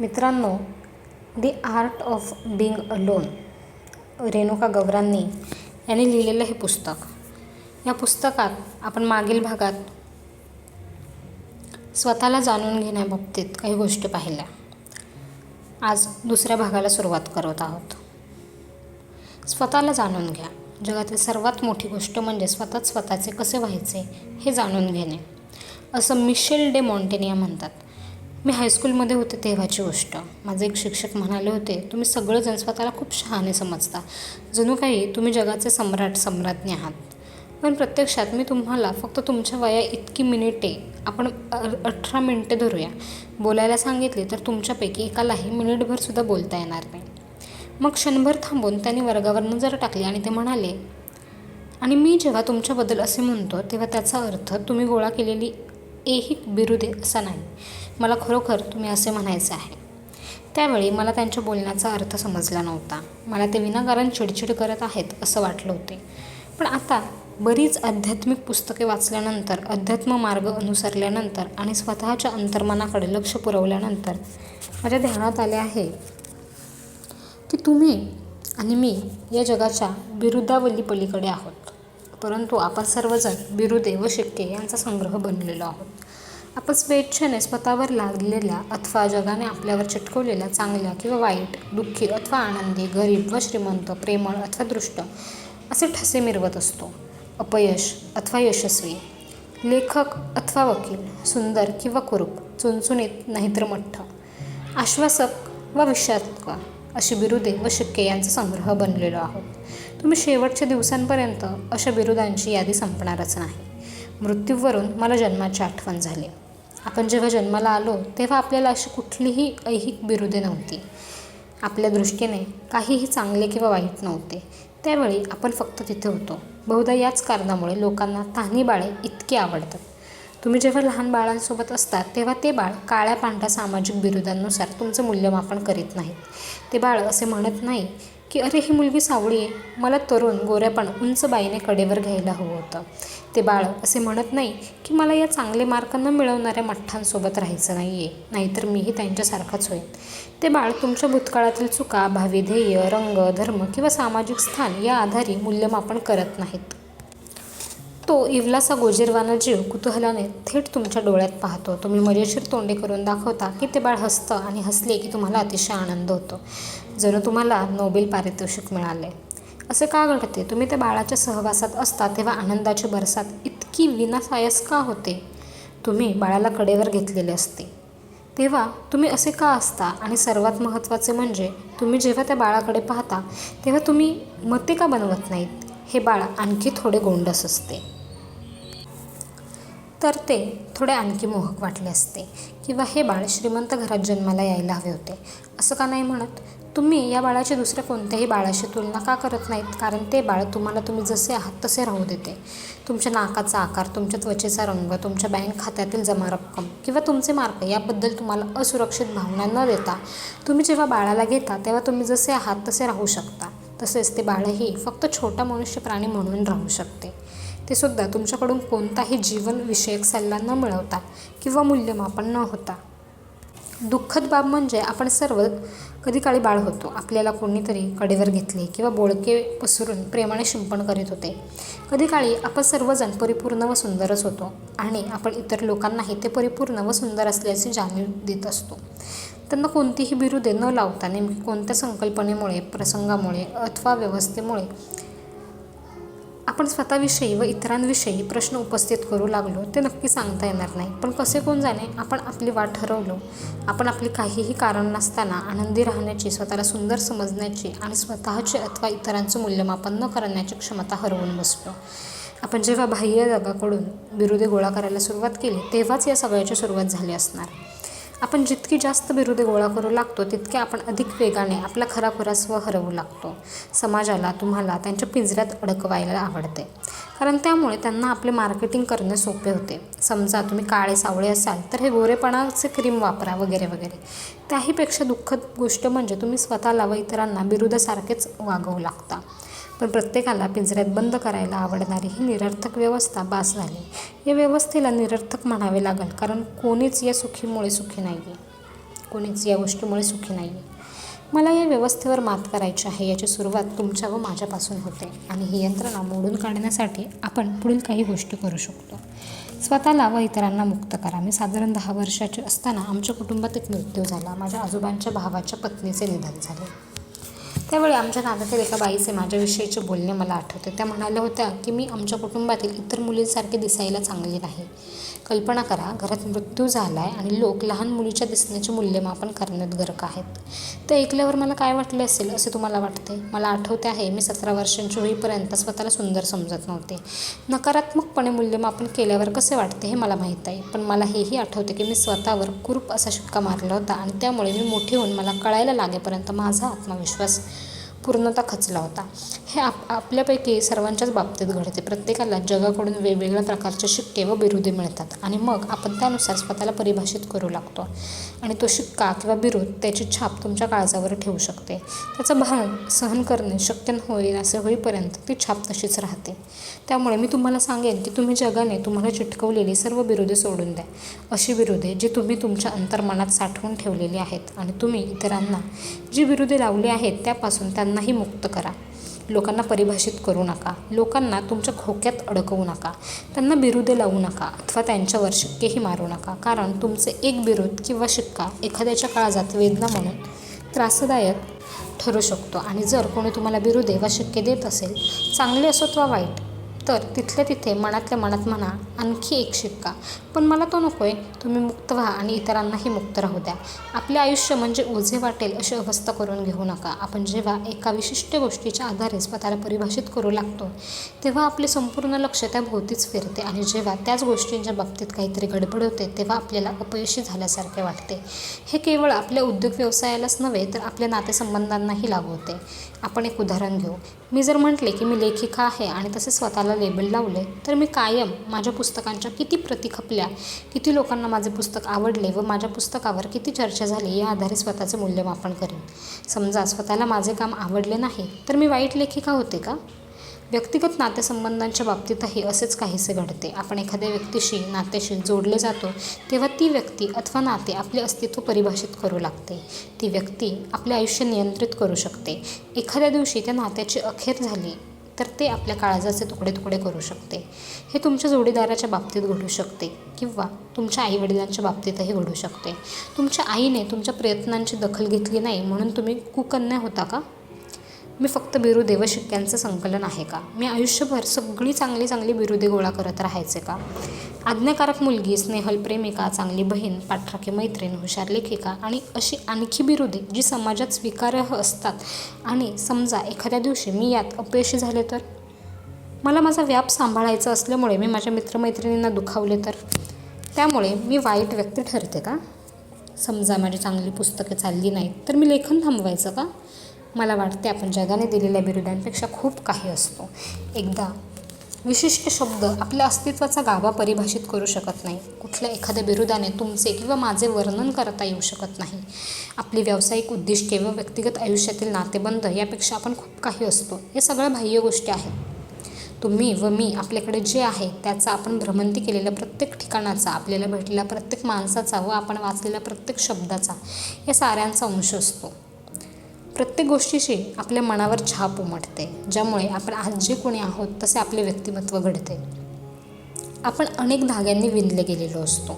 मित्रांनो the art of being alone Renuka गवरांनी यांनी लिहिलेलं हे पुस्तक. या पुस्तकात आपण मागील भागात स्वतःला जाणून घेण्याबाबतीत काही गोष्टी पाहिल्या. आज दुसऱ्या भागाला सुरुवात करत आहोत. स्वतःला जाणून घ्या. जगातील सर्वात मोठी गोष्ट म्हणजे स्वतःच स्वतःचे कसे व्हायचे हे जाणून घेणे. असं मिशेल डे मॉन्टेनिया म्हणतात. मी हायस्कूलमध्ये होते तेव्हाची गोष्ट. माझे एक शिक्षक म्हणाले होते तुम्ही सगळेजण स्वतःला खूप शहाणे समजता. जणू काही तुम्ही जगाचे सम्राट सम्राज्ञी आहात. पण प्रत्यक्षात मी तुम्हाला फक्त तुमच्या वया इतकी मिनिटे आपण अठरा मिनिटे धरूया. बोलायला सांगितले तर तुमच्यापैकी एकालाही मिनिटभरसुद्धा बोलता येणार नाही. मग क्षणभर थांबून त्यांनी वर्गावर नजर टाकली आणि ते म्हणाले आणि मी जेव्हा तुमच्याबद्दल असे म्हणतो तेव्हा त्याचा अर्थ तुम्ही गोळा केलेली एही बिरुदे असा नाही. मला खरोखर तुम्ही असे म्हणायचे आहे. त्यावेळी मला त्यांच्या बोलण्याचा अर्थ समजला नव्हता. मला ते विनाकारण चिडचिड करत आहेत असं वाटलं होते. पण आता बरीच आध्यात्मिक पुस्तके वाचल्यानंतर अध्यात्म मार्ग अनुसरल्यानंतर आणि स्वतःच्या अंतर्मनाकडे लक्ष पुरवल्यानंतर माझ्या ध्यानात आले आहे की तुम्ही आणि मी या जगाच्या बिरुदावली पलीकडे आहोत. परंतु आपण सर्वजण बिरुदे व शिक्के यांचा संग्रह बनलेलो आहोत. आपण स्वेच्छेने स्वतःवर लागलेल्या अथवा जगाने आपल्यावर चिटकवलेल्या चांगल्या किंवा वाईट दुःखी अथवा आनंदी गरीब व श्रीमंत प्रेमळ अथवा दृष्ट असे ठसे मिरवत असतो. अपयश अथवा यशस्वी लेखक अथवा वकील सुंदर किंवा कुरूप चुनचुनीत नाहीतर मठ्ठ आश्वासक व विषात्क अशी बिरुदे व शिक्के यांचा संग्रह बनलेलो आहोत. तुम्ही शेवटच्या दिवसांपर्यंत अशा बिरुदांची यादी संपणारच नाही. मृत्यूवरून मला जन्माची आठवण झाली. आपण जेव्हा जन्माला आलो तेव्हा आपल्याला अशी कुठलीही ऐहिक बिरुदे नव्हती. आपल्या दृष्टीने काहीही चांगले किंवा वाईट नव्हते. त्यावेळी आपण फक्त तिथे होतो. बहुधा याच कारणामुळे लोकांना तान्ही बाळे इतकी आवडतात. तुम्ही जेव्हा लहान बाळांसोबत असतात तेव्हा ते बाळ काळ्या पांढऱ्या सामाजिक बिरुदांनुसार तुमचं मूल्यमापन करीत नाहीत. ते बाळ असे म्हणत नाही की अरे ही मुलगी सावळी आहे. मला तरुण गोऱ्यापण उंच बाईने कडेवर घ्यायला हवं होतं. ते बाळ असे म्हणत नाही की मला या चांगले मार्क न मिळवणाऱ्या मठ्ठांसोबत राहायचं नाही आहे नाहीतर मीही त्यांच्यासारखाच होईन. ते बाळ तुमच्या भूतकाळातील चुका भावी ध्येय रंग धर्म किंवा सामाजिक स्थान या आधारे मूल्यमापन करत नाहीत. तो इवलासा गोजेरवाना जीव कुतूहलाने थेट तुमच्या डोळ्यात पाहतो. तुम्ही मजेशीर तोंडे करून दाखवता की ते बाळ हसतं आणि हसले की तुम्हाला अतिशय आनंद होतो. जणू तुम्हाला नोबेल पारितोषिक मिळाले असे का घडते? तुम्ही त्या बाळाच्या सहवासात असता तेव्हा आनंदाची बरसात इतकी विनासायस का होते? तुम्ही बाळाला कडेवर घेतलेले असते. तेव्हा तुम्ही असे का असता? आणि सर्वात महत्त्वाचे म्हणजे तुम्ही जेव्हा त्या बाळाकडे पाहता तेव्हा तुम्ही मते का बनवत नाहीत? हे बाळ आणखी थोडे गोंडस असते. तर ते थोडे आणखी मोहक वाटले असते. किंवा हे बाळ श्रीमंत घरात जन्माला यायला हवे होते. असं का नाही म्हणत? तुम्ही या बाळाची दुसऱ्या कोणत्याही बाळाशी तुलना का करत नाहीत? कारण ते बाळ तुम्हाला तुम्ही जसे आहात तसे राहू देते. तुमच्या नाकाचा आकार तुमच्या त्वचेचा रंग तुमच्या बँक खात्यातील जमा रक्कम किंवा तुमचे मार्क याबद्दल तुम्हाला असुरक्षित भावना न देता तुम्ही जेव्हा बाळाला घेता तेव्हा तुम्ही जसे आहात तसे राहू शकता. तसेच ते बाळही फक्त छोटा मनुष्य प्राणी म्हणून राहू शकते. ते सुद्धा तुमच्याकडून कोणताही जीवनविषयक सल्ला न मिळवता किंवा मूल्यमापन न होता. दुःखद बाब म्हणजे आपण सर्व कधी काळी बाळ होतो. आपल्याला कोणीतरी कडेवर घेतले किंवा बोळके पसरून प्रेमाने शिंपण करीत होते. कधी काळी आपण सर्वजण परिपूर्ण व सुंदरच होतो आणि आपण इतर लोकांनाही ते परिपूर्ण व सुंदर असल्याची जाणीव देत असतो. त्यांना कोणतीही बिरुदे न लावता नेमकी कोणत्या संकल्पनेमुळे प्रसंगामुळे अथवा व्यवस्थेमुळे आपण स्वतःविषयी व इतरांविषयी प्रश्न उपस्थित करू लागलो ते नक्की सांगता येणार नाही. पण कसे कोण जाणे? आपण आपली वाट ठरवलो आपण आपली काहीही कारण नसताना आनंदी राहण्याची स्वतःला सुंदर समजण्याची आणि स्वतःचे अथवा इतरांचं मूल्यमापन न करण्याची क्षमता हरवून बसलो. आपण जेव्हा बाह्य जगाकडून विरोधी गोळा करायला सुरुवात केली तेव्हाच या सगळ्याची सुरुवात झाली असणार. आपण जितकी जास्त बिरुदे गोळा करू लागतो तितके आपण अधिक वेगाने आपला खराखुरा स्व हरवू लागतो. समाजाला तुम्हाला त्यांच्या पिंजऱ्यात अडकवायला आवडते. कारण त्यामुळे त्यांना आपले मार्केटिंग करणे सोपे होते. समजा तुम्ही काळे सावळे असाल तर हे गोरेपणाचे क्रीम वापरा वगैरे वगैरे. त्याहीपेक्षा दुःखद गोष्ट म्हणजे तुम्ही स्वतःला व इतरांना बिरुदासारखेच वागवू लागता. पण प्रत्येकाला पिंजऱ्यात बंद करायला आवडणारी ही निरर्थक व्यवस्था बास झाली. या व्यवस्थेला निरर्थक म्हणावे लागेल कारण कोणीच या सुखीमुळे सुखी नाही आहे कोणीच या गोष्टीमुळे सुखी नाही आहे मला या व्यवस्थेवर मात करायची आहे याची सुरुवात तुमच्या व माझ्यापासून होते आणि ही यंत्रणा मोडून काढण्यासाठी आपण पुढील काही गोष्टी करू शकतो. स्वतःला व इतरांना मुक्त करा. मी साधारण दहा वर्षाची असताना आमच्या कुटुंबात एक मृत्यू झाला. माझ्या आजोबांच्या भावाच्या पत्नीचे निधन झाले. त्यावेळी आमच्या नात्यातील एका बाईचे माझ्याविषयीचे बोलणे मला आठवते. त्या म्हणाल्या होत्या की मी आमच्या कुटुंबातील इतर मुलींसारखे दिसायला चांगली नाही. कल्पना करा घरात मृत्यू झाला आहे आणि लोक लहान मुलीच्या दिसण्याचे मूल्यमापन करण्यात गर्क आहेत. ते ऐकल्यावर मला काय वाटले असेल असे तुम्हाला वाटते मला आठवते आहे मी सतरा वर्षांची होईपर्यंत स्वतःला सुंदर समजत नव्हते. नकारात्मकपणे मूल्यमापन केल्यावर कसे वाटते हे मला माहीत आहे पण मला हेही आठवते की मी स्वतःवर कुरूप असा शिक्का मारला होता आणि त्यामुळे मी मोठी होऊन मला कळायला लागेपर्यंत माझा आत्मविश्वास पूर्णतः खचला होता. हे आप आपल्यापैकी सर्वांच्याच बाबतीत घडते. प्रत्येकाला जगाकडून वेगवेगळ्या प्रकारचे शिक्के व बिरुदे मिळतात आणि मग आपण त्यानुसार स्वतःला परिभाषित करू लागतो. आणि तो शिक्का किंवा बिरुद त्याची छाप तुमच्या काळजावर ठेवू शकते. त्याचा भान सहन करणे शक्य होईल असे होईपर्यंत ती छाप तशीच राहते. त्यामुळे मी तुम्हाला सांगेन की तुम्ही जगाने तुम्हाला चिटकवलेली सर्व बिरुदे सोडून द्या. अशी बिरुदे जी तुम्ही तुमच्या अंतर्मनात साठवून ठेवलेली आहेत आणि तुम्ही इतरांना जी बिरुदे लावली आहेत त्यापासून त्यांनाही मुक्त करा. लोकांना परिभाषित करू नका. लोकांना तुमच्या खोक्यात अडकवू नका. त्यांना बिरुदे लावू नका अथवा त्यांच्यावर शिक्केही मारू नका. कारण तुमचे एक बिरुद किंवा शिक्का एखाद्याच्या काळजात वेदना म्हणून त्रासदायक ठरू शकतो. आणि जर कोणी तुम्हाला बिरुदे वा शिक्के देत असेल चांगले असोत वा वाईट तर तिथल्या तिथे मनातल्या मनात म्हणा आणखी एक शिक्का. पण मला तो नको आहे तुम्ही मुक्त व्हा आणि इतरांनाही मुक्त राहू द्या. आपले आयुष्य म्हणजे ओझे वाटेल अशी अवस्था करून घेऊ नका. आपण जेव्हा एका विशिष्ट गोष्टीच्या आधारे स्वतःला परिभाषित करू लागतो तेव्हा आपले संपूर्ण लक्ष त्या भोवतीच फिरते आणि जेव्हा त्याच गोष्टींच्या बाबतीत काहीतरी गडबड होते तेव्हा आपल्याला अपयशी झाल्यासारखे वाटते. हे केवळ आपल्या उद्योग व्यवसायालाच नव्हे तर आपल्या नातेसंबंधांनाही लागू होते. आपण एक उदाहरण घेऊ. मी जर म्हटले की मी लेखिका आहे आणि तसे स्वतःला लेबल लावले तर मी कायम माझ्या पुस्तकांच्या किती प्रती खपल्या किती लोकांना माझे पुस्तक आवडले व माझ्या पुस्तकावर किती चर्चा झाली या आधारे स्वतःचे मूल्यमापन करेन. समजा स्वतःला माझे काम आवडले नाही तर मी वाईट लेखिका होते का? व्यक्तिगत नातेसंबंधांच्या बाबतीतही असेच काहीसे घडते. आपण एखाद्या व्यक्तीशी नात्याशी जोडले जातो तेव्हा ती व्यक्ती अथवा नाते आपले अस्तित्व परिभाषित करू लागते. ती व्यक्ती आपले आयुष्य नियंत्रित करू शकते. एखाद्या दिवशी त्या नात्याची अखेर झाली तर ते आपल्या काळजाचे तुकडे तुकडे करू शकते. हे तुमच्या जोडीदाराच्या बाबतीत घडू शकते किंवा तुमच्या आईवडिलांच्या बाबतीतही घडू शकते. तुमच्या आईने तुमच्या प्रयत्नांची दखल घेतली नाही म्हणून तुम्ही कुकन्या होता का? मी फक्त बिरुदे व शिक्क्यांचं संकलन आहे का? मी आयुष्यभर सगळी चांगली चांगली बिरुदे गोळा करत राहायचे का? आज्ञाकारक मुलगी स्नेहल प्रेमिका चांगली बहीण पाठराखी मैत्रीण हुशार लेखिका आणि अशी आणखी बिरुदे जी समाजात स्वीकारार्ह असतात. आणि समजा एखाद्या दिवशी मी यात अपयशी झाले तर? मला माझा व्याप सांभाळायचा असल्यामुळे मी माझ्या मित्रमैत्रिणींना दुखावले तर? त्यामुळे मी वाईट व्यक्ती ठरते का? समजा माझी चांगली पुस्तके चालली नाहीत तर मी लेखन थांबवायचं का? मला वाटते आपण जगाने दिलेल्या बिरुदांपेक्षा खूप काही असतो. एकदा विशिष्ट शब्द आपल्या अस्तित्वाचा गाभा परिभाषित करू शकत नाही. कुठल्या एखाद्या बिरुदाने तुमचे किंवा माझे वर्णन करता येऊ शकत नाही. आपली व्यावसायिक उद्दिष्टे व व्यक्तिगत आयुष्यातील नातेबंध यापेक्षा आपण खूप काही असतो. हे सगळ्या बाह्य गोष्टी आहेत. तुम्ही व मी आपल्याकडे जे आहे त्याचा आपण भ्रमंती केलेल्या प्रत्येक ठिकाणाचा आपल्याला भेटलेल्या प्रत्येक माणसाचा व आपण वाचलेल्या प्रत्येक शब्दाचा या साऱ्यांचा अंश असतो. प्रत्येक गोष्टीशी आपल्या मनावर छाप उमटते ज्यामुळे आपण आज जे कोणी आहोत तसे आपले व्यक्तिमत्व घडते. आपण अनेक धाग्यांनी विणले गेलेलो असतो.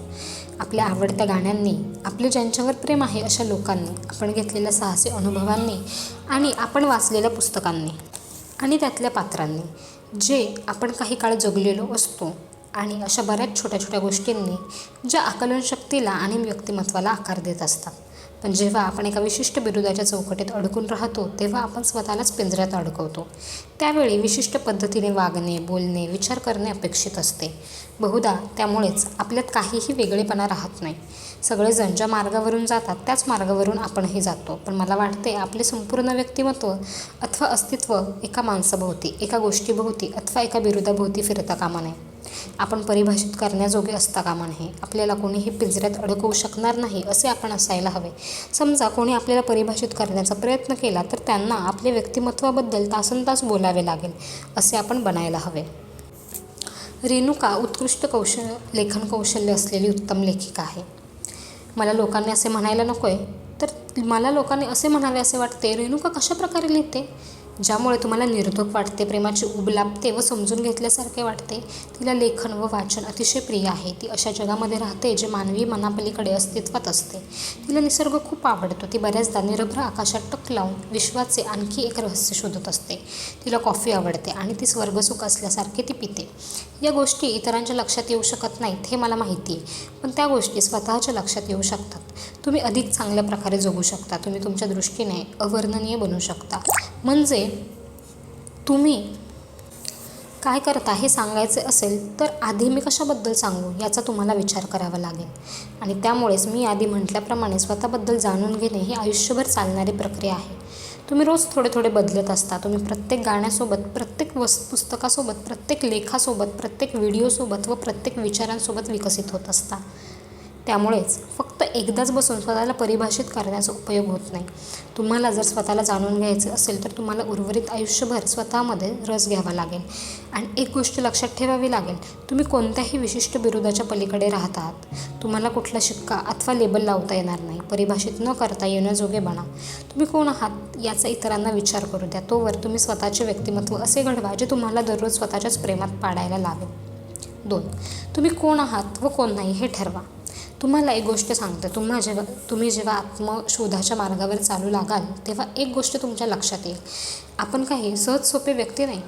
आपल्या आवडत्या गाण्यांनी आपले ज्यांच्यावर प्रेम आहे अशा लोकांनी आपण घेतलेल्या साहसी अनुभवांनी आणि आपण वाचलेल्या पुस्तकांनी आणि त्यातल्या पात्रांनी जे आपण काही काळ जगलेलो असतो आणि अशा बऱ्याच छोट्या छोट्या गोष्टींनी ज्या आकलनशक्तीला आणि व्यक्तिमत्वाला आकार देत असतात. पण जेव्हा आपण एका विशिष्ट बिरुदाच्या चौकटीत अडकून राहतो तेव्हा आपण स्वतःलाच पिंजऱ्यात अडकवतो. त्यावेळी विशिष्ट पद्धतीने वागणे बोलणे विचार करणे अपेक्षित असते. बहुधा त्यामुळेच आपल्यात काहीही वेगळेपणा राहत नाही. सगळेजण ज्या मार्गावरून जातात त्याच मार्गावरून आपणही जातो. पण मला वाटते आपले संपूर्ण व्यक्तिमत्व अथवा अस्तित्व एका माणसाभोवती एका गोष्टीभोवती अथवा एका बिरुदाभोवती फिरता कामा नये. आपण परिभाषित करण्याजोगे असता कामा नये. आपल्याला कोणीही पिंजऱ्यात अडकवू शकणार नाही असे आपण असायला हवे. समजा कोणी आपल्याला परिभाषित करण्याचा प्रयत्न केला तर त्यांना आपल्या व्यक्तिमत्वाबद्दल तासनतास बोलावे लागेल असे आपण बनायला हवे. रेणुका उत्कृष्ट कौशल लेखन कौशल्य असलेली उत्तम लेखिका आहे. मला लोकांनी असे म्हणायला नको आहे तर मला लोकांनी असे म्हणावे असे वाटते रेणुका कशा प्रकारे लिहिते? ज्यामुळे तुम्हाला निर्धोक वाटते प्रेमाची उब लाभते व समजून घेतल्यासारखे वाटते. तिला लेखन व वाचन अतिशय प्रिय आहे. ती अशा जगामध्ये राहते जे मानवी मनापलीकडे अस्तित्वात असते. तिला निसर्ग खूप आवडतो. ती बऱ्याचदा निरभ्र आकाशात टक लावून विश्वाचे आणखी एक रहस्य शोधत असते. तिला कॉफी आवडते आणि ती स्वर्गसुख असल्यासारखे ती पिते. या गोष्टी इतरांच्या लक्षात येऊ शकत नाहीत हे मला माहिती आहे. पण त्या गोष्टी स्वतःच्या लक्षात येऊ शकतात. तुम्ही अधिक चांगल्या प्रकारे जगू शकता. तुम्ही तुमच्या दृष्टीने अवर्णनीय बनू शकता. म्हणजे तुम्ही काय करता हे सांगायचे असेल तर आधी मी कशाबद्दल सांगू याचा तुम्हाला विचार करावा लागेल. आणि त्यामुळेच मी आधी म्हटल्याप्रमाणे स्वतःबद्दल जाणून घेणे ही आयुष्यभर चालणारी प्रक्रिया आहे. तुम्ही रोज थोडे थोडे बदलत असता. तुम्ही प्रत्येक गाण्यासोबत प्रत्येक वस पुस्तकासोबत प्रत्येक लेखासोबत प्रत्येक व्हिडिओसोबत व प्रत्येक विचारांसोबत विकसित होत असता. त्यामुळेच फक्त एकदाच बसून स्वतःला परिभाषित करण्याचा उपयोग होत नाही. तुम्हाला जर स्वतःला जाणून घ्यायचं असेल तर तुम्हाला उर्वरित आयुष्यभर स्वतःमध्ये रस घ्यावा लागेल. आणि एक गोष्ट लक्षात ठेवावी लागेल तुम्ही कोणत्याही विशिष्ट बिरुदाच्या पलीकडे राहत आहात तुम्हाला कुठला शिक्का अथवा लेबल लावता येणार नाही. परिभाषित न करता येण्याजोगे बना. तुम्ही कोण आहात याचा इतरांना विचार करू द्या. तोवर तुम्ही स्वतःचे व्यक्तिमत्व असे घडवा जे तुम्हाला दररोज स्वतःच्याच प्रेमात पाडायला लावेल. दोन तुम्ही कोण आहात व कोण नाही हे ठरवा. तुम्हाला एक गोष्ट सांगते. तुम्हा जेव्हा तुम्ही जेव्हा आत्मशोधाच्या मार्गावर चालू लागाल तेव्हा एक गोष्ट तुमच्या लक्षात येईल. आपण काही सहज सोपे व्यक्ती नाही.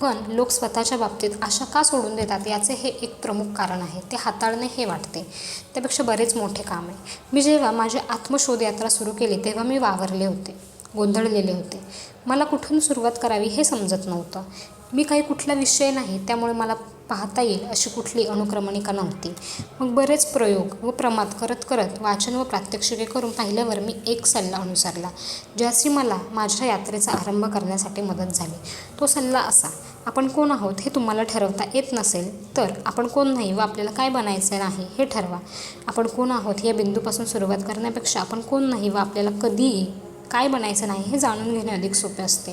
पण लोक स्वतःच्या बाबतीत आशा का सोडून देतात याचे हे एक प्रमुख कारण आहे. ते हाताळणे हे वाटते. त्यापेक्षा बरेच मोठे काम आहे. मी जेव्हा माझी आत्मशोध यात्रा सुरू केली तेव्हा मी वावरले होते. गोंधळलेले होते. मला कुठून सुरुवात करावी हे समजत नव्हतं. मी काही कुठला विषय नाही त्यामुळे मला पाहता येईल अशी कुठली अनुक्रमणिका नव्हती. मग बरेच प्रयोग व प्रमाद करत करत वाचन व प्रात्यक्षिके करून पाहिल्यावर मी एक सल्ला अनुसरला ज्याची मला माझ्या यात्रेचा आरंभ करण्यासाठी मदत झाली. तो सल्ला असा आपण कोण आहोत हे तुम्हाला ठरवता येत नसेल तर आपण कोण नाही व आपल्याला काय बनायचे नाही हे ठरवा. आपण कोण आहोत या बिंदूपासून सुरुवात करण्यापेक्षा आपण कोण नाही व आपल्याला कधी काय बनायचं नाही हे जाणून घेणे अधिक सोपे असते.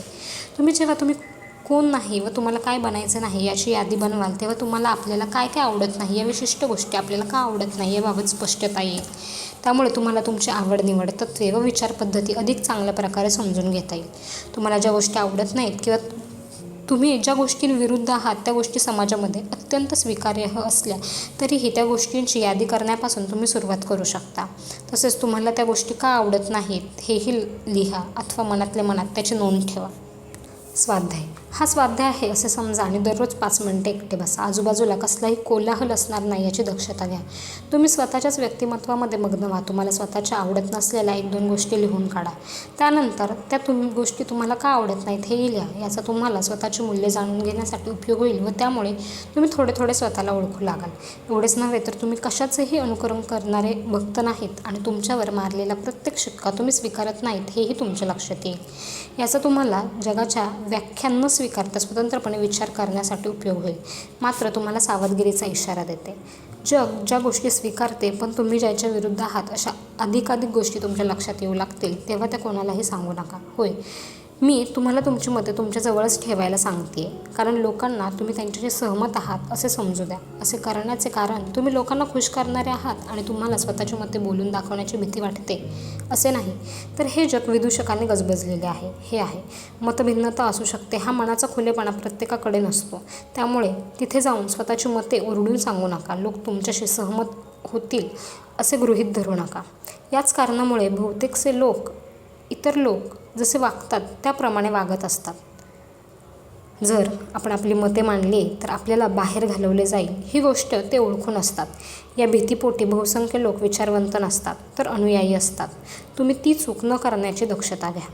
तुम्ही जेव्हा तुम्ही कोण नाही व तुम्हाला काय बनायचं नाही याची यादी बनवाल तेव्हा तुम्हाला आपल्याला काय काय आवडत नाही या विशिष्ट गोष्टी आपल्याला का आवडत नाही याबाबत स्पष्टता येईल. त्यामुळे तुम्हाला तुमची आवड निवड तत्त्वे व विचारपद्धती अधिक चांगल्या प्रकारे समजून घेता येईल. तुम्हाला ज्या गोष्टी आवडत नाहीत किंवा तुम्ही ज्या गोष्टींविरुद्ध आहात त्या गोष्टी समाजामध्ये अत्यंत स्वीकार्य असल्या तरीही त्या गोष्टींची यादी करण्यापासून तुम्ही सुरुवात करू शकता. तसेच तुम्हाला त्या गोष्टी का आवडत नाहीत हेही लिहा अथवा मनातल्या मनात त्याची नोंद ठेवा. स्वाध्याय. हा स्वाध्याय आहे असे समजा आणि दररोज पाच मिनटं एकटे बसा. आजूबाजूला कसलाही कोलाहल असणार नाही याची दक्षता घ्या. तुम्ही स्वतःच्याच व्यक्तिमत्वामध्ये मग्न व्हा. तुम्हाला स्वतःच्या आवडत नसलेल्या एक दोन गोष्टी लिहून काढा. त्यानंतर त्या तुम गोष्टी तुम्हाला का आवडत नाहीत हेही लिहा. याचा तुम्हाला स्वतःची मूल्य जाणून घेण्यासाठी उपयोग होईल व त्यामुळे तुम्ही थोडे थोडे स्वतःला ओळखू लागाल. एवढेच नव्हे तर तुम्ही कशाचंही अनुकरण करणारे भक्त नाहीत आणि तुमच्यावर मारलेला प्रत्येक शिक्का तुम्ही स्वीकारत नाहीत हेही तुमच्या लक्षात येईल. याचा तुम्हाला जगाच्या व्याख्यांना स्वीकारता स्वतंत्रपणे विचार करण्यासाठी उपयोग होईल. मात्र तुम्हाला सावधगिरीचा इशारा देते. जग ज्या गोष्टी स्वीकारते पण तुम्ही ज्याच्या विरुद्ध आहात अशा अधिकाधिक गोष्टी तुमच्या लक्षात येऊ लागतील तेव्हा त्या कोणालाही सांगू नका. होय. मी तुम्हाला तुमची मते तुमच्याजवळच ठेवायला सांगते. कारण लोकांना तुम्ही त्यांच्याशी सहमत आहात असे समजू द्या. असे करण्याचे कारण तुम्ही लोकांना खुश करणारे आहात आणि तुम्हाला स्वतःची मते बोलून दाखवण्याची भीती वाटते. असे नाही. तर हे जग विदूषकाने गजबजलेले आहे. हे आहे. मतभिन्नता असू शकते. हा मनाचा खुलेपणा प्रत्येकाकडे नसतो. त्यामुळे तिथे जाऊन स्वतःची मते ओरडून सांगू नका. लोक तुमच्याशी सहमत होतील असे गृहीत धरू नका. याच कारणामुळे बहुतेकसे लोक इतर लोक जसे वागतात त्याप्रमाणे वागत असतात. जर आपण आपली मते मांडली तर आपल्याला बाहेर घालवले जाईल ही गोष्ट ते ओळखून असतात. या भीतीपोटी बहुसंख्य लोक विचारवंत नसतात तर अनुयायी असतात. तुम्ही ती चूक न करण्याची दक्षता घ्या.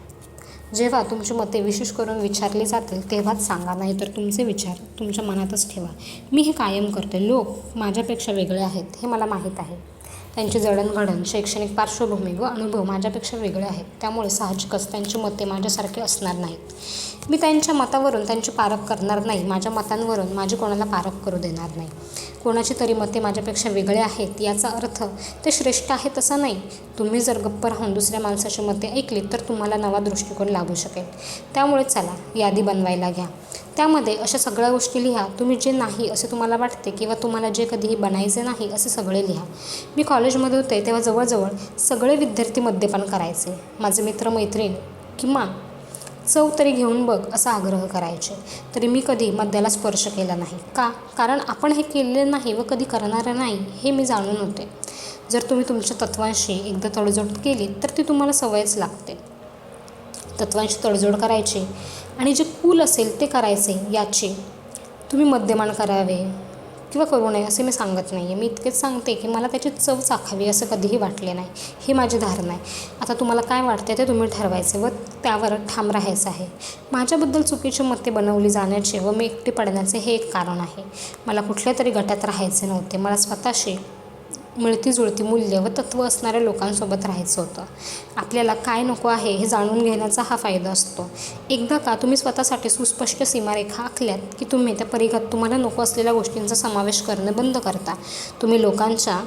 जेव्हा तुमची मते विशेष करून विचारली जातील तेव्हाच सांगा. नाही तर तुमचे विचार तुमच्या मनातच ठेवा. मी हे कायम करते. लोक माझ्यापेक्षा वेगळे आहेत हे मला माहीत आहे. त्यांची जडणघडण शैक्षणिक पार्श्वभूमी व अनुभव माझ्यापेक्षा वेगळे आहेत. त्यामुळे साहजिकच त्यांची मते माझ्यासारखी असणार नाहीत. मी त्यांच्या मतावरून त्यांची पारख करणार नाही. माझ्या मतांवरून माझी कोणाला पारख करू देणार नाही. कोणाची तरी मते माझ्यापेक्षा वेगळे आहेत याचा अर्थ ते श्रेष्ठ आहे तसा नाही. तुम्ही जर गप्प राहून दुसऱ्या माणसाची मते ऐकली तर तुम्हाला नवा दृष्टिकोन लागू शकेल. त्यामुळे चला यादी बनवायला घ्या. त्यामध्ये अशा सगळ्या गोष्टी लिहा. तुम्ही जे नाही असे तुम्हाला वाटते किंवा तुम्हाला जे कधीही बनायचे नाही असे सगळे लिहा. मी कॉलेजमध्ये होते तेव्हा जवळजवळ सगळे विद्यार्थी मद्यपान करायचे. माझे मित्र मैत्रीण किंवा चव तरी घेऊन बघ असा आग्रह करायचे. तरी मी कधी मद्याला स्पर्श केला नाही. का? कारण आपण हे केलेलं नाही व कधी करणार नाही हे मी जाणून होते. जर तुम्ही तुमच्या तत्वांशी एकदा तडजोड केली तर ती तुम्हाला सवयच लागते. तत्वांशी तडजोड करायची आणि जे कूल असेल ते करायचे याची. तुम्ही मद्यपान करावे किंवा करू नये असे मी सांगत नाही आहे मी इतकेच सांगते की मला त्याची चव चाखावी असं कधीही वाटले नाही. ही माझी धारणा आहे. आता तुम्हाला काय वाटते ते तुम्ही ठरवायचे व त्यावर ठाम राहायचं आहे. माझ्याबद्दल चुकीची मते बनवली जाण्याचे व मी एकटी पडण्याचे हे एक कारण आहे. मला कुठल्या तरी गटात राहायचे नव्हते. मला स्वतःशी मिळती जुळती मूल्य व तत्त्व असणाऱ्या लोकांसोबत राहायचं होतं. आपल्याला काय नको आहे हे जाणून घेण्याचा हा फायदा असतो. एकदा का तुम्ही स्वतःसाठी सुस्पष्ट सीमारेखा आखल्यात की तुम्ही त्या परिघात तुम्हाला नको असलेल्या गोष्टींचा समावेश करणे बंद करता. तुम्ही लोकांच्या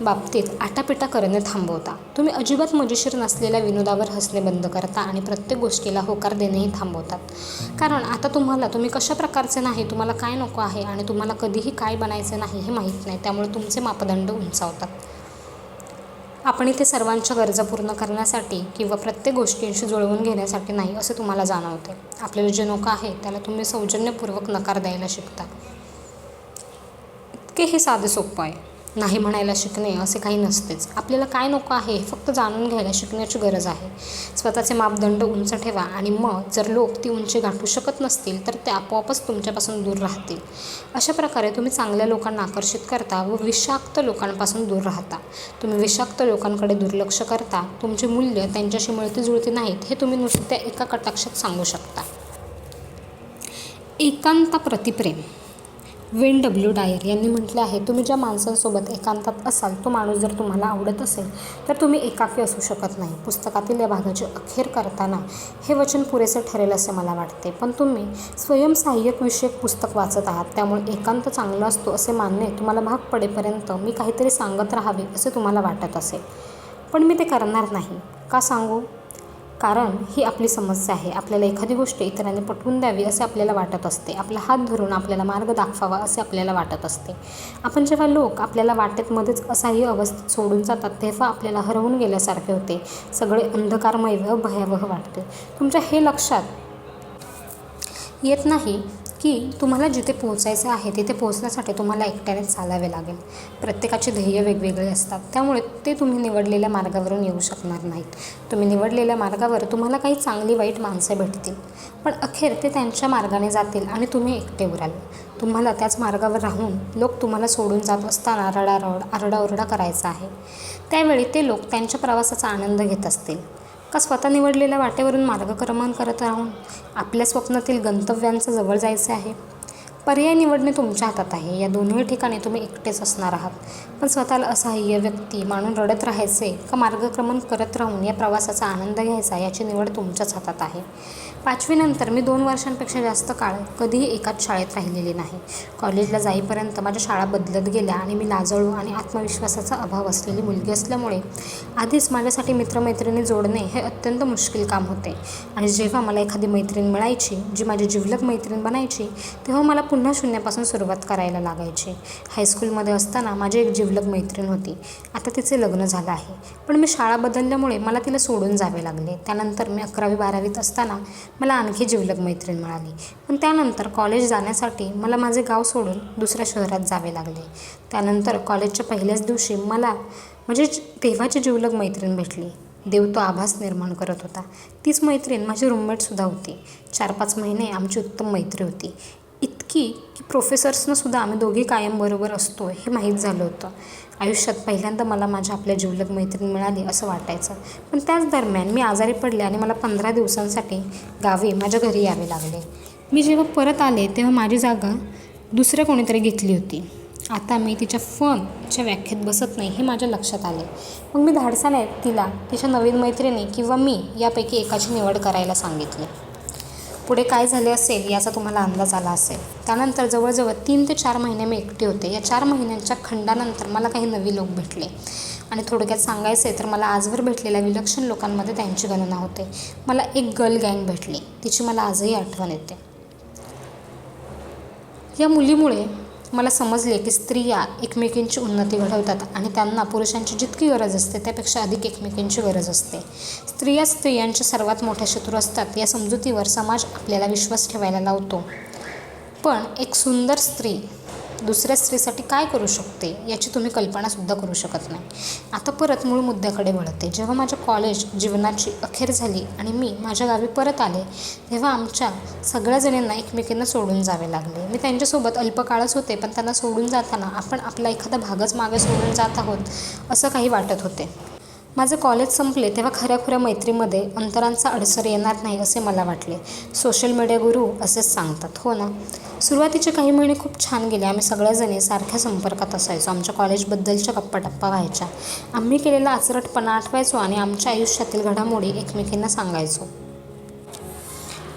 बाबतीत आटापिटा करणे थांबवता. तुम्ही अजिबात मजेशीर नसलेल्या विनोदावर हसणे बंद करता आणि प्रत्येक गोष्टीला होकार देणेही थांबवतात. कारण आता तुम्हाला तुम्ही कशा प्रकारचे नाही तुम्हाला काय नको आहे आणि तुम्हाला कधीही काय बनायचे नाही हे माहीत नाही त्यामुळे तुमचे मापदंड उंचावतात. आपण इथे सर्वांच्या गरजा पूर्ण करण्यासाठी किंवा प्रत्येक गोष्टींशी जुळवून घेण्यासाठी नाही असे तुम्हाला जाणवते. आपल्याला जे नको आहे त्याला तुम्ही सौजन्यपूर्वक नकार द्यायला शिकता. इतके हे साधे सोपं आहे. नाही म्हणायला शिकणे असे काही नसतेच. आपल्याला काय नको आहे हे फक्त जाणून घ्यायला शिकण्याची गरज आहे. स्वतःचे मापदंड उंच ठेवा आणि मग जर लोक ती उंची गाठू शकत नसतील तर ते आपोआपच तुमच्यापासून दूर राहतील. अशा प्रकारे तुम्ही चांगल्या लोकांना आकर्षित करता व विषाक्त लोकांपासून दूर राहता. तुम्ही विषाक्त लोकांकडे दुर्लक्ष करता. तुमचे मूल्य त्यांच्याशी मिळती जुळती नाहीत हे तुम्ही नुसत्या एका कटाक्षात सांगू शकता. एकांता प्रतिप्रेम. विन डब्ल्यू डायर यांनी म्हटले आहे तुम्ही ज्या माणसांसोबत एकांतात असाल तो माणूस जर तुम्हाला आवडत असेल तर तुम्ही एकाकी असू शकत नाही. पुस्तकातील या भागाची अखेर करताना हे वचन पुरेसे ठरेल असे मला वाटते. पण तुम्ही स्वयंसहाय्यक विषयक पुस्तक वाचत आहात त्यामुळे एकांत चांगला असतो असे मानणे तुम्हाला भाग पडेपर्यंत मी काहीतरी सांगत राहावे असे तुम्हाला वाटत असेल. पण मी ते करणार नाही. का सांगू? कारण ही आपली समस्या आहे. आपल्याला एखादी गोष्ट इतरांनी पटवून द्यावी असे आपल्याला वाटत असते. आपला हात धरून आपल्याला मार्ग दाखवावा असे आपल्याला वाटत असते. आपण जेव्हा लोक आपल्याला वाटेत मध्येच असहाय्य अवस्थेत सोडून जातात तेव्हा आपल्याला हरवून गेल्यासारखे होते. सगळे अंधकारमय व भयावह वाटते. तुमच्या हे लक्षात येत नाही की तुम्हाला जिथे पोहोचायचं आहे तिथे पोहोचण्यासाठी तुम्हाला एकट्याने चालावे लागेल. प्रत्येकाचे ध्येय वेगवेगळे असतात. त्यामुळे ते तुम्ही निवडलेल्या मार्गावरून येऊ शकणार नाहीत. तुम्ही निवडलेल्या मार्गावर तुम्हाला काही चांगली वाईट माणसं भेटतील. पण अखेर ते त्यांच्या मार्गाने जातील आणि तुम्ही एकटे उराल. तुम्हाला त्याच मार्गावर राहून लोक तुम्हाला सोडून जात असताना रडारड आरडाओरडा करायचा आहे. त्यावेळी ते लोक त्यांच्या प्रवासाचा आनंद घेत असतील. का स्वतः निवडलेल्या वाटेवरून मार्गक्रमण करत राहून आपल्या स्वप्नातील गंतव्यांचं जवळ जायचं आहे? पर्याय निवडणे तुमच्या हातात आहे. या दोन्ही ठिकाणी तुम्ही एकटेच असणार आहात. पण स्वतःला असहाय्य व्यक्ती मानून रडत राहायचे का मार्गक्रमण करत राहून या प्रवासाचा आनंद घ्यायचा याची निवड तुमच्याच हातात आहे. पाचवीनंतर मी दोन वर्षांपेक्षा जास्त काळ कधीही एकाच शाळेत राहिलेली नाही. कॉलेजला जाईपर्यंत माझ्या शाळा बदलत गेल्या आणि मी लाजळू आणि आत्मविश्वासाचा अभाव असलेली मुलगी असल्यामुळे आधीच माझ्यासाठी मित्रमैत्रिणी जोडणे हे अत्यंत मुश्किल काम होते. आणि जेव्हा मला एखादी मैत्रीण मिळायची जी माझी जिवलग मैत्रीण बनायची तेव्हा मला पुन्हा शून्यापासून सुरुवात करायला लागायची. हायस्कूलमध्ये असताना माझी एक जिवलग मैत्रीण होती. आता तिचे लग्न झालं आहे. पण मी शाळा बदलल्यामुळे मला तिला सोडून जावे लागले. त्यानंतर मी अकरावी बारावीत असताना मला आणखी जिवलग मैत्रीण मिळाली. पण त्यानंतर कॉलेज जाण्यासाठी मला माझे गाव सोडून दुसऱ्या शहरात जावे लागले. त्यानंतर कॉलेजच्या पहिल्याच दिवशी मला म्हणजे तेव्हाची जिवलग मैत्रीण भेटली. देव तो आभास निर्माण करत होता. तीच मैत्रीण माझी रूममेटसुद्धा होती. चार पाच महिने आमची उत्तम मैत्री होती. इतकी की प्रोफेसर्सनंसुद्धा आम्ही दोघी कायम बरोबर असतो हे माहीत झालं होतं. आयुष्यात पहिल्यांदा मला माझ्या आपल्या जिवलग मैत्रीण मिळाली असं वाटायचं. पण त्याच दरम्यान मी आजारी पडले आणि मला पंधरा दिवसांसाठी गावी माझ्या घरी यावे लागले. मी जेव्हा परत आले तेव्हा माझी जागा दुसऱ्या कोणीतरी घेतली होती. आता मी तिच्या फनच्या व्याख्येत बसत नाही हे माझ्या लक्षात आले. मग मी धाडसाने तिला तिच्या नवीन मैत्रिणी किंवा मी यापैकी एकाची निवड करायला सांगितली. पुढे काय झाले असेल याचा तुम्हाला अंदाज आला असेल. त्यानंतर जवळजवळ तीन ते चार महिने मी एकटे होते. या चार महिन्यांच्या खंडानंतर मला काही नवी लोक भेटले. आणि थोडक्यात सांगायचे तर मला आजवर भेटलेल्या विलक्षण लोकांमध्ये त्यांची गणना होते. मला एक गर्ल गँग भेटली. तिची मला आजही आठवण येते. या मुलीमुळे मला समजले की स्त्रिया एकमेकींची उन्नती घडवतात आणि त्यांना पुरुषांची जितकी गरज असते त्यापेक्षा अधिक एकमेकींची गरज असते. स्त्रिया स्त्रियांच्या सर्वात मोठ्या शत्रू असतात या समजुतीवर समाज आपल्याला विश्वास ठेवायला लावतो. पण एक सुंदर स्त्री दुसऱ्या स्त्रीसाठी काय करू शकते याची तुम्ही कल्पनासुद्धा करू शकत नाही. आता परत मूळ मुद्द्याकडे वळते. जेव्हा माझ्या कॉलेज जीवनाची अखेर झाली आणि मी माझ्या गावी परत आले तेव्हा आमच्या सगळ्या जणींना एकमेकींना सोडून जावे लागले. मी त्यांच्यासोबत अल्पकाळच होते पण त्यांना सोडून जाताना आपण आपला एखादा भागच मागे सोडून जात आहोत असं काही वाटत होते. माझे कॉलेज संपले तेव्हा खऱ्याखुऱ्या मैत्रीमध्ये अंतरांचा अडसर येणार नाही असे मला वाटले. सोशल मीडिया गुरु असेच सांगतात हो ना? सुरुवातीचे काही महिने खूप छान गेले. आम्ही सगळ्याजणी सारख्या संपर्कात असायचो. आमच्या कॉलेजबद्दलच्या गप्पा टप्पा व्हायच्या. आम्ही केलेला आचरटपणा आठवायचो आणि आमच्या आयुष्यातील घडामोडी एकमेकींना सांगायचो.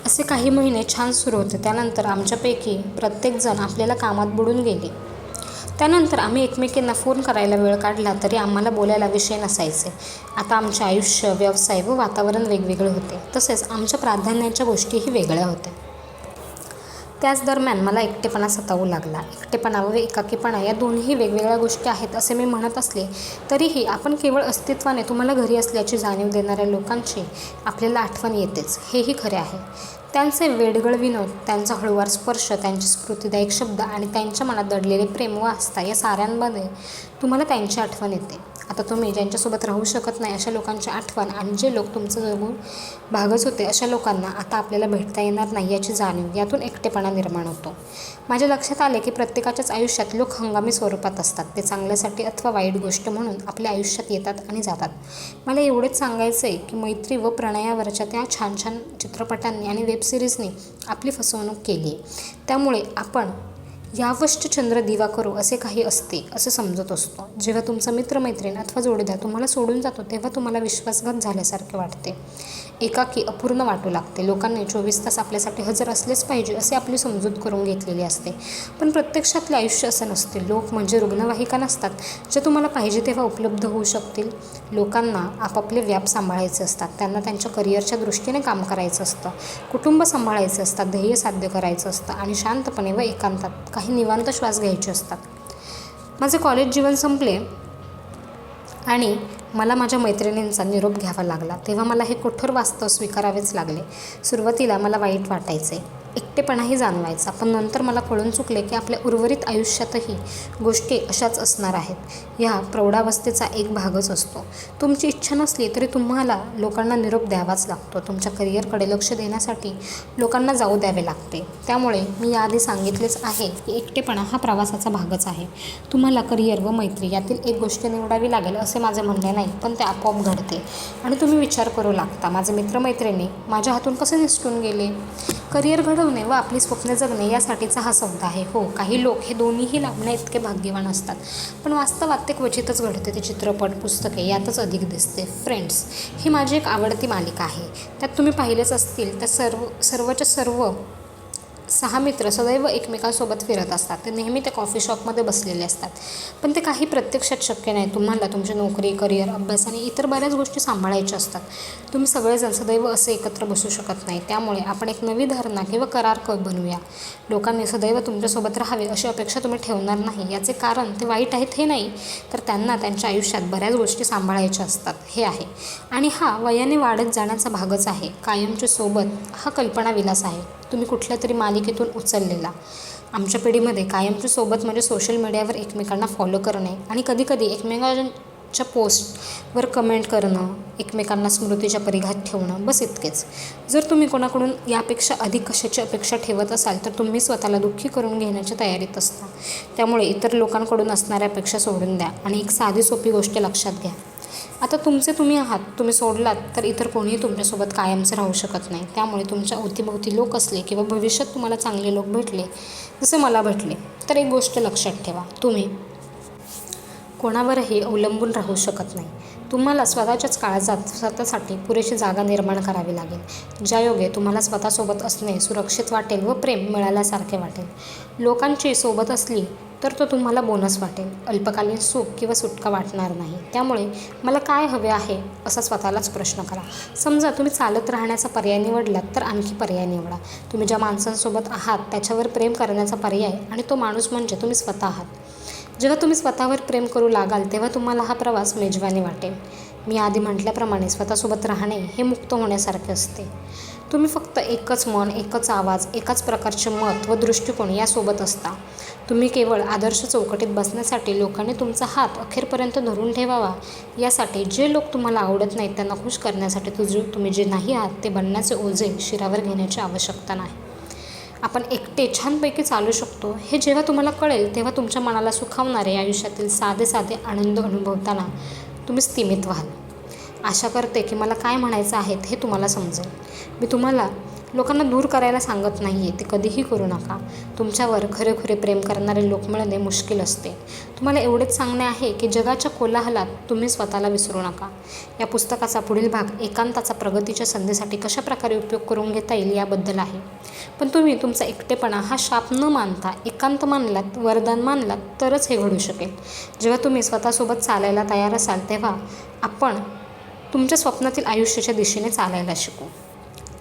असे काही महिने छान सुरू होते. त्यानंतर आमच्यापैकी प्रत्येकजण आपल्याला कामात बुडून गेले. त्यानंतर आम्ही एकमेकींना फोन करायला वेळ काढला तरी आम्हाला बोलायला विषय नसायचे. आता आमचे आयुष्य व्यवसाय व वातावरण वेगवेगळे होते. तसेच आमच्या प्राधान्याच्या गोष्टीही वेगळ्या होत्या. त्याच दरम्यान मला एकटेपणा सतावू लागला. एकटेपणा व एकाकीपणा या दोन्ही वेगवेगळ्या गोष्टी आहेत असे मी म्हणत असले तरीही आपण केवळ अस्तित्वाने तुम्हाला घरी असल्याची जाणीव देणाऱ्या लोकांची आपल्याला आठवण येतेच. हेही खरे आहे. त्यांचे वेडगळ विनोद त्यांचा हळूवार स्पर्श त्यांचे स्फूर्तिदायक शब्द आणि त्यांच्या मनात दडलेले प्रेम व आस्था या साऱ्यांमध्ये तुम्हाला त्यांची आठवण येते. आता तुम्ही ज्यांच्यासोबत राहू शकत नाही अशा लोकांची आठवण आणि जे लोक तुमचं जगून भागच होते अशा लोकांना आता आपल्याला भेटता येणार नाही याची जाणीव यातून एकटेपणा निर्माण होतो. माझ्या लक्षात आले की प्रत्येकाच्याच आयुष्यात लोक हंगामी स्वरूपात असतात. ते चांगल्यासाठी अथवा वाईट गोष्ट म्हणून आपल्या आयुष्यात येतात आणि जातात. मला एवढेच सांगायचं आहे की मैत्री व प्रणयावरच्या त्या छान छान चित्रपटांनी आणि वेबसिरीजनी आपली फसवणूक केली आहे त्यामुळे आपण यावश्च चंद्र दिवा करू असे काही असते असे समजत असतो. जेव्हा तुमचा मित्रमैत्रीण अथवा जोडीदार तुम्हाला सोडून जातो तेव्हा तुम्हाला विश्वासघात झाल्यासारखे वाटते. एकाकी अपूर्ण वाटू लागते. लोकांनी चोवीस तास आपल्यासाठी हजर असलेच पाहिजे असे आपली समजूत करून घेतलेली असते. पण प्रत्यक्षातले आयुष्य असं नसते. लोक म्हणजे रुग्णवाहिका नसतात. जे तुम्हाला पाहिजे तेव्हा उपलब्ध होऊ शकतील. लोकांना आपापले व्याप सांभाळायचे असतात. त्यांना त्यांच्या करिअरच्या दृष्टीने काम करायचं असतं. कुटुंब सांभाळायचं असतात ध्येय साध्य करायचं असतं. आणि शांतपणे व एकांतात काही निवांत श्वास घ्यायचे असतात. माझे कॉलेज जीवन संपले आणि मला माझ्या मैत्रिणींचा निरोप घ्यावा लागला. तेव्हा मला हे कठोर वास्तव स्वीकारावेच लागले. सुरुवातीला मला वाईट वाटायचे. एकटेपणाही जाणवायचा. पण नंतर मला कळून चुकले की आपल्या उर्वरित आयुष्यातही गोष्टी अशाच असणार आहेत. ह्या प्रौढावस्थेचा एक भागच असतो. तुमची इच्छा नसली तरी तुम्हाला लोकांना निरोप द्यावाच लागतो. तुमच्या करिअरकडे लक्ष देण्यासाठी लोकांना जाऊ द्यावे लागते. त्यामुळे मी याआधी सांगितलेच आहे की एकटेपणा हा प्रवासाचा भागच आहे. तुम्हाला करिअर व मैत्री यातील एक गोष्ट निवडावी लागेल असे माझे म्हणणे नाही पण ते आपोआप घडते. आणि तुम्ही विचार करू लागता माझे मित्रमैत्रिणी माझ्या हातून कसे निसटून गेले? करिअर घडवणे व आपली स्वप्ने जगणे यासाठीचा हा शब्द आहे. हो काही लोक हे दोन्हीही लाभण्या इतके भाग्यवान असतात. पण वास्तवात ते क्वचितच घडते ते चित्रपट पुस्तके यातच अधिक दिसते. फ्रेंड्स ही माझी एक आवडती मालिका आहे. त्यात तुम्ही पाहिलेच असतील तर सर्व सर्वच्या सर्व सहा मित्र सदैव एकमेकांसोबत फिरत असतात. ते नेहमी त्या कॉफी शॉपमध्ये बसलेले असतात. पण ते काही प्रत्यक्षात शक्य नाही. तुम्हाला तुमची नोकरी करिअर अभ्यास आणि इतर बऱ्याच गोष्टी सांभाळायच्या असतात. तुम्ही सगळेजण सदैव असे एकत्र बसू शकत नाही. त्यामुळे आपण एक नवी धारणा किंवा करार क बनवूया. लोकांनी सदैव तुमच्यासोबत राहावे अशी अपेक्षा तुम्ही ठेवणार नाही. याचे कारण ते वाईट आहेत हे नाही तर त्यांना त्यांच्या आयुष्यात बऱ्याच गोष्टी सांभाळायच्या असतात. हे आहे. आणि हा वयाने वाढत जाण्याचा भागच आहे. कायमच्या सोबत हा कल्पनाविलास आहे. तुम्ही कुठल्या तरी मालिकेतून उचललेला. आमच्या पिढीमध्ये कायमच्या सोबत म्हणजे सोशल मीडियावर एकमेकांना फॉलो करणे आणि कधीकधी एकमेकांच्या पोस्टवर कमेंट करणं एकमेकांना स्मृतीच्या परिघात ठेवणं बस इतकेच. जर तुम्ही कोणाकडून यापेक्षा अधिक कशाची अपेक्षा ठेवत असाल तर तुम्ही स्वतःला दुःखी करून घेण्याच्या तयारीत असता. त्यामुळे इतर लोकांकडून असणाऱ्या अपेक्षा सोडून द्या आणि एक साधी सोपी गोष्ट लक्षात घ्या. आता तुमचे तुम्ही आहात तुम्ही सोडलात तर इतर कोणीही तुमच्यासोबत कायमचं राहू शकत नाही. त्यामुळे तुमच्या अवतीभोवती लोक असले किंवा भविष्यात तुम्हाला चांगले लोक भेटले जसे मला भेटले तर एक गोष्ट लक्षात ठेवा. तुम्ही कोणावरही अवलंबून राहू शकत नाही. तुम्हाला स्वतःच्याच काळजात स्वतःसाठी पुरेशी जागा निर्माण करावी लागेल. ज्यायोगे तुम्हाला स्वतःसोबत असणे सुरक्षित वाटेल व प्रेम मिळाल्यासारखे वाटेल. लोकांची सोबत असली तर तो तुम्हाला बोनस वाटेल. अल्पकालीन सुख किंवा सुटका वाटणार नाही. त्यामुळे मला काय हवे आहे असा स्वतःलाच प्रश्न करा. समजा तुम्ही चालत राहण्याचा पर्याय निवडलात तर आणखी पर्याय निवडा. तुम्ही ज्या माणसांसोबत आहात त्याच्यावर प्रेम करण्याचा पर्याय आणि तो माणूस म्हणजे तुम्ही स्वतः आहात. जेव्हा तुम्ही स्वतःवर प्रेम करू लागाल तेव्हा तुम्हाला हा प्रवास मेजवानी वाटेल. मी आधी म्हटल्याप्रमाणे स्वतःसोबत राहणे हे मुक्त होण्यासारखे असते. तुम्ही फक्त एकच मन एकच आवाज एकाच प्रकारचे मत व दृष्टिकोन यासोबत असता. तुम्ही केवळ आदर्श चौकटीत बसण्यासाठी लोकांनी तुमचा हात अखेरपर्यंत धरून ठेवावा. यासाठी जे लोक तुम्हाला आवडत नाहीत त्यांना खुश करण्यासाठी तुझे तुम्ही जे नाही आहात ते बनण्याचे ओझे शिरावर घेण्याची आवश्यकता नाही. आपण एकटे छानपैकी चालू शकतो. हे जेव्हा तुम्हाला कळेल तेव्हा तुमच्या मनाला सुखावणारे आयुष्यातील साधे साधे आनंद अनुभवताना तुम्ही स्थिमित व्हाल. आशा करते की मला काय म्हणायचं आहे हे तुम्हाला समजेल. मी तुम्हाला लोकांना दूर करायला सांगत नाही आहे ते कधीही करू नका. तुमच्यावर खरेखुरे प्रेम करणारे लोक मिळणे मुश्किल असते. तुम्हाला एवढेच सांगणे आहे की जगाच्या कोलाहलात तुम्ही स्वतःला विसरू नका. या पुस्तकाचा पुढील भाग एकांताचा प्रगतीच्या संधीसाठी कशाप्रकारे उपयोग करून घेता येईल याबद्दल आहे. पण तुम्ही तुमचा एकटेपणा हा शाप न मानता एकांत मानलात वरदान मानलात तरच हे घडू शकेल. जेव्हा तुम्ही स्वतःसोबत चालायला तयार असाल तेव्हा आपण तुमच्या स्वप्नातील आयुष्याच्या दिशेने चालायला शिकू.